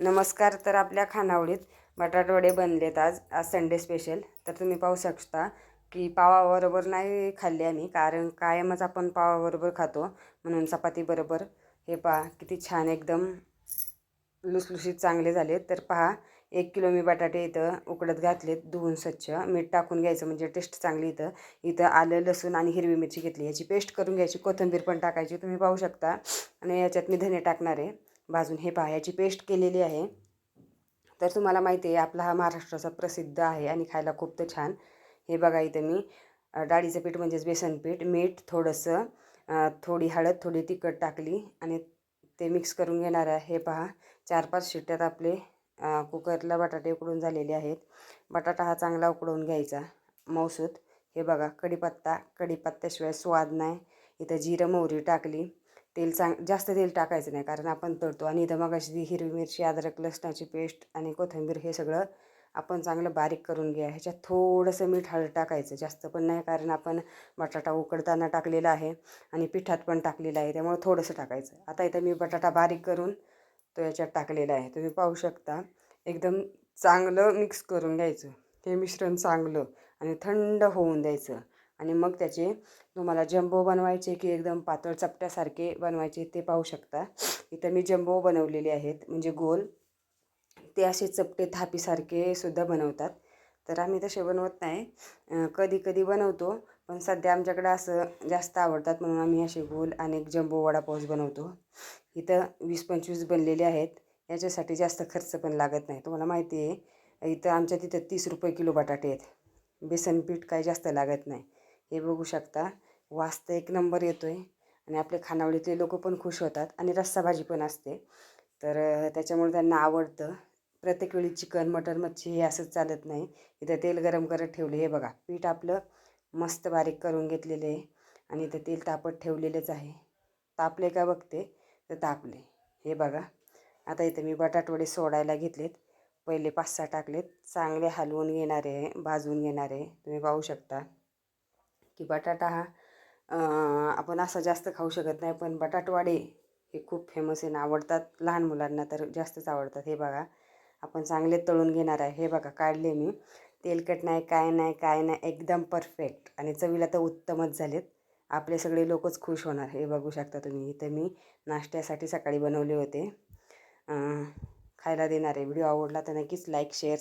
नमस्कार तर आपल्या खानावळीत बटाटवडे बनलेत आज. आज संडे स्पेशल तर तुम्ही पाहू शकता की पावाबरोबर नाही खाल्ले आम्ही कारण कायमच आपण पावाबरोबर खातो. म्हणून चपातीबरोबर हे पहा किती छान एकदम लुसलुशीत चांगले झाले तर पहा एक किलो मी बटाटे इथं उकडत घातलेत. धुवून स्वच्छ. मीठ टाकून घ्यायचं म्हणजे टेस्ट चांगली इथं. इथं आलं लसूण आणि हिरवी मिरची घेतली. याची पेस्ट करून घ्यायची. कोथिंबीर पण टाकायची. तुम्ही पाहू शकता. आणि याच्यात मी धने टाकणार आहे. भाजून हे पहा याची पेस्ट केलेली आहे. तर तुम्हाला माहिती आहे आपला हा महाराष्ट्राचा प्रसिद्ध आहे आणि खायला खूप तर छान. हे बघा इथं मी डाळीचं पीठ म्हणजेच बेसन पीठ मीठ थोडंसं थोडी हळद थोडी तिखट टाकली आणि ते मिक्स करून घेणार आहे. हे पहा चार पाच शिट्ट्यात आपले कुकरला बटाटे उकडून झालेले आहेत. बटाटा हा चांगला उकडवून घ्यायचा. मौसूत हे बघा कढीपत्ता कढीपत्त्याशिवाय स्वाद नाही. इथं जिरं मोहरी टाकली. तेल चांग जास्त तेल टाकायचं नाही कारण आपण तळतो. आणि इथं मग अशी हिरवी मिरची अद्रक लसणाची पेस्ट आणि कोथिंबीर हे सगळं आपण चांगलं बारीक करून घ्या. ह्याच्यात थोडंसं मीठ हळद टाकायचं. जास्त पण नाही कारण आपण बटाटा उकडताना टाकलेला आहे आणि पिठात पण टाकलेलं आहे त्यामुळे थोडंसं टाकायचं. आता इथं मी बटाटा बारीक करून तो याच्यात टाकलेला आहे. तुम्ही पाहू शकता एकदम चांगलं मिक्स करून घ्यायचं. हे मिश्रण चांगलं आणि थंड होऊन द्यायचं. आणि मग त्याचे तुम्हाला जम्बो बनवायचे की एकदम पातळ चपट्यासारखे बनवायचे ते पाहू शकता. इथं मी जम्बो बनवलेले आहेत म्हणजे गोल. ते असे चपटे थापीसारखे सुद्धा बनवतात. तर आम्ही तसे बनवत नाही. कधी कधी बनवतो पण सध्या आमच्याकडं असं जास्त आवडतात म्हणून आम्ही असे गोल आणि एक जम्बो वडापावच बनवतो. इथं वीस पंचवीस बनलेले आहेत. याच्यासाठी जास्त खर्च पण लागत नाही. तुम्हाला माहिती आहे इथं आमच्या तिथं तीस रुपये किलो बटाटे आहेत. बेसन पीठ काही जास्त लागत नाही. हे बघू शकता. वास तर एक नंबर येतो आहे आणि आपले खानावळीतले लोक पण खुश होतात आणि रस्सा भाजी पण असते. तर त्याच्यामुळे त्यांना आवडतं. प्रत्येक वेळी चिकन मटन मच्छी हे असंच चालत नाही. इथं तेल गरम करत ठेवले. हे बघा पीठ आपलं मस्त बारीक करून घेतलेलं आहे आणि इथं तेल तापत ठेवलेलंच आहे. तापले का बघते? तर तापले. हे बघा आता इथं मी बटाटवडे सोडायला घेतलेत. पहिले पाच सहा टाकलेत. चांगले हलवून घेणारे आहे भाजून घेणारे. आहे तुम्ही पाहू शकता. की बटाटा हा आपण असा जास्त खाऊ शकत नाही पण बटाटवाडे हे खूप फेमस आहे ना आवडतात लहान मुलांना तर जास्तच आवडतात. हे बघा आपण चांगले तळून घेणार आहे. हे बघा काढले मी. तेलकट नाही काय नाही काय नाही एकदम परफेक्ट आणि चवीला तर उत्तमच झालेत. आपले सगळे लोकच खुश होणार. हे बघू शकता तुम्ही. इथं मी नाश्त्यासाठी सकाळी बनवले होते. खायला देणार आहे. व्हिडिओ आवडला तर नक्कीच लाईक शेअर